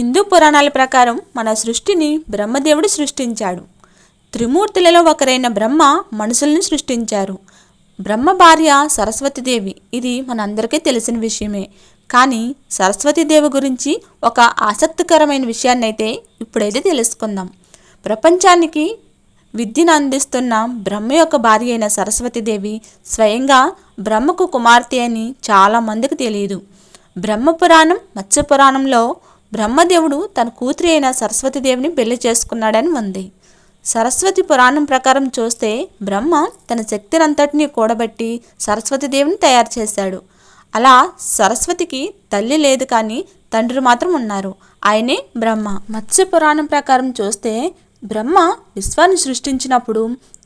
హిందూ పురాణాల ప్రకారం మన సృష్టిని బ్రహ్మదేవుడు సృష్టించాడు. త్రిమూర్తులలో ఒకరైన బ్రహ్మ మనుషులను సృష్టించారు. బ్రహ్మ భార్య సరస్వతీదేవి ఇది మనందరికీ తెలిసిన విషయమే. కానీ సరస్వతీదేవి గురించి ఒక ఆసక్తికరమైన విషయాన్ని అయితే ఇప్పుడైతే తెలుసుకుందాం. ప్రపంచానికి విద్యను అందిస్తున్న బ్రహ్మ యొక్క భార్య అయిన సరస్వతీదేవి స్వయంగా బ్రహ్మకు కుమార్తె అని చాలామందికి తెలియదు. బ్రహ్మ పురాణం మత్స్య పురాణంలో బ్రహ్మదేవుడు తన కూతురి అయిన సరస్వతీదేవిని పెళ్ళి చేసుకున్నాడని ఉంది. సరస్వతి పురాణం ప్రకారం చూస్తే బ్రహ్మ తన శక్తినంతటినీ కూడబట్టి సరస్వతీదేవిని తయారు చేశాడు. అలా సరస్వతికి తల్లి లేదు కానీ తండ్రి మాత్రం ఉన్నారు. ఆయనే బ్రహ్మ. మత్స్య పురాణం ప్రకారం చూస్తే బ్రహ్మ విశ్వాన్ని సృష్టించినప్పుడు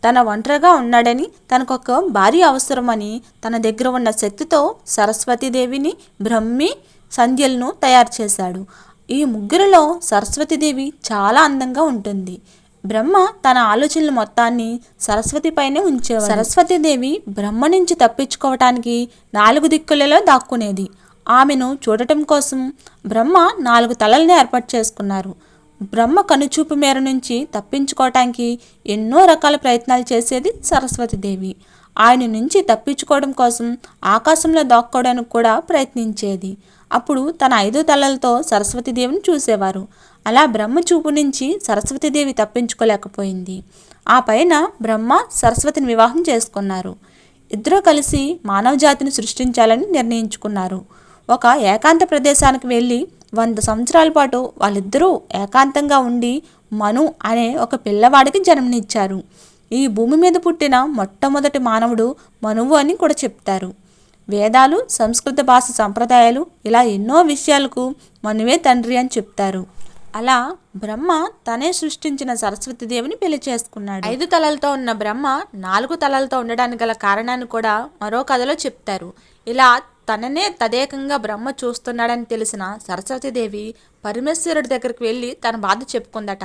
తన ఒంటరిగా ఉన్నాడని తనకొక భార్య అవసరమని తన దగ్గర ఉన్న శక్తితో సరస్వతీదేవిని బ్రహ్మి సంధ్యలను తయారు చేశాడు. ఈ ముగ్గురిలో సరస్వతీదేవి చాలా అందంగా ఉంటుంది. బ్రహ్మ తన ఆలోచనల మొత్తాన్ని సరస్వతిపైనే ఉంచేవాడు. సరస్వతీదేవి బ్రహ్మ నుంచి తప్పించుకోవటానికి నాలుగు దిక్కులలో దాక్కునేది. ఆమెను చూడటం కోసం బ్రహ్మ నాలుగు తలల్ని ఏర్పాటు చేసుకున్నారు. బ్రహ్మ కనుచూపు మేర నుంచి తప్పించుకోవటానికి ఎన్నో రకాల ప్రయత్నాలు చేసేది సరస్వతీదేవి ఆయన నుంచి తప్పించుకోవడం కోసం ఆకాశంలో దాక్కోవడానికి కూడా ప్రయత్నించేది. అప్పుడు తన ఐదు తలలతో సరస్వతీదేవిని చూసేవారు. అలా బ్రహ్మ చూపు నుంచి సరస్వతీదేవి తప్పించుకోలేకపోయింది. ఆ పైన బ్రహ్మ సరస్వతిని వివాహం చేసుకున్నారు. ఇద్దరూ కలిసి మానవజాతిని సృష్టించాలని నిర్ణయించుకున్నారు. ఒక ఏకాంత ప్రదేశానికి వెళ్ళి వంద సంవత్సరాల పాటు వాళ్ళిద్దరూ ఏకాంతంగా ఉండి మను అనే ఒక పిల్లవాడికి జన్మనిచ్చారు. ఈ భూమి మీద పుట్టిన మొట్టమొదటి మానవుడు మనువు అని కూడా చెప్తారు. వేదాలు సంస్కృత భాష సంప్రదాయాలు ఇలా ఎన్నో విషయాలకు మనమే తండ్రి అని చెప్తారు. అలా బ్రహ్మ తనే సృష్టించిన సరస్వతి దేవిని పెళ్ళి చేసుకున్నాడు. ఐదు తలలతో ఉన్న బ్రహ్మ నాలుగు తలలతో ఉండడానికి గల కారణాన్ని కూడా మరో కథలో చెప్తారు. ఇలా తననే తదేకంగా బ్రహ్మ చూస్తున్నాడని తెలిసిన సరస్వతీదేవి పరమేశ్వరుడి దగ్గరికి వెళ్ళి తన బాధ చెప్పుకుందట.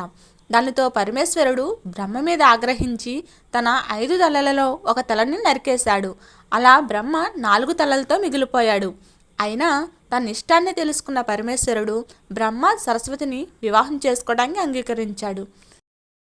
దానితో పరమేశ్వరుడు బ్రహ్మ మీద ఆగ్రహించి తన ఐదు తలలలో ఒక తలని నరికేశాడు. అలా బ్రహ్మ నాలుగు తలలతో మిగిలిపోయాడు. అయినా తన ఇష్టాన్ని తెలుసుకున్న పరమేశ్వరుడు బ్రహ్మ సరస్వతిని వివాహం చేసుకోవడానికి అంగీకరించాడు.